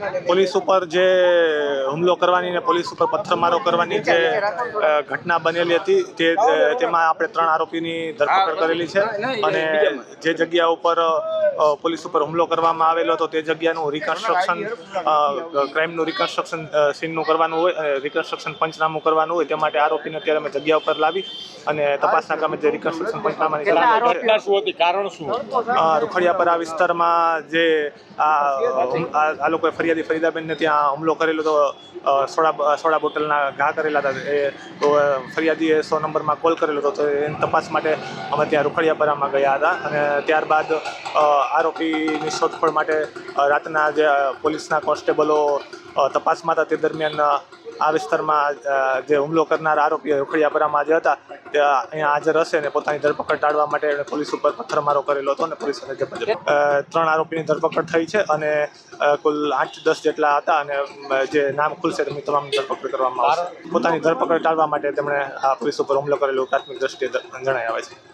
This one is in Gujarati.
પોલીસ ઉપર જે હુમલો કરવાની ને પોલીસ ઉપર પથ્થરમારો કરવાની જે ઘટના બનેલી હતી તે તેમાં આપણે ત્રણ આરોપીની ધરપકડ કરેલી છે. અને જે જગ્યા ઉપર પોલીસ ઉપર હુમલો કરવામાં આવેલો હતો તે જગ્યાનું રિકન્સ્ટ્રક્શન ક્રાઇમનું રિકન્સ્ટ્રક્શન સીનનું કરવાનું હોય રિકન્સ્ટ્રક્શન પંચનામું કરવાનું હોય તે માટે આરોપીને અત્યારે અમે જગ્યા ઉપર લાવી અને તપાસના કામે જે રિકન્સ્ટ્રક્શન પંચનામાની કારણ શું? રૂખડિયાપરા વિસ્તારમાં જે આ લોકોએ ફરિયાદી ફરીદાબેનને ત્યાં હુમલો કરેલો તો સોડા સોડા બોટલના ઘા કરેલા હતા. એ ફરિયાદીએ સો નંબરમાં કોલ કરેલો હતો. તો એની તપાસ માટે અમે ત્યાં રૂખડિયાપરામાં ગયા હતા અને ત્યારબાદ આરોપીની શોધખોળ માટે રાતના જે પોલીસના કોન્સ્ટેબલો તપાસમાં હતા તે દરમિયાન આ વિસ્તારમાં જે હુમલો કરનાર આરોપીઓ રૂખડિયાપરામાં જે હતા, તે અહીંયા હાજર હશે અને પોતાની ધરપકડ ટાળવા માટે એણે પોલીસ ઉપર પથ્થરમારો કરેલો હતો અને જબરજસ્ત ત્રણ આરોપીની ધરપકડ થઈ છે અને કુલ આઠ દસ જેટલા હતા અને જે નામ ખુલશે તેમની તમામ ધરપકડ કરવામાં આવશે. પોતાની ધરપકડ ટાળવા માટે તેમણે આ પોલીસ ઉપર હુમલો કરેલો પ્રાથમિક દ્રષ્ટિએ જણાવ્યા છે.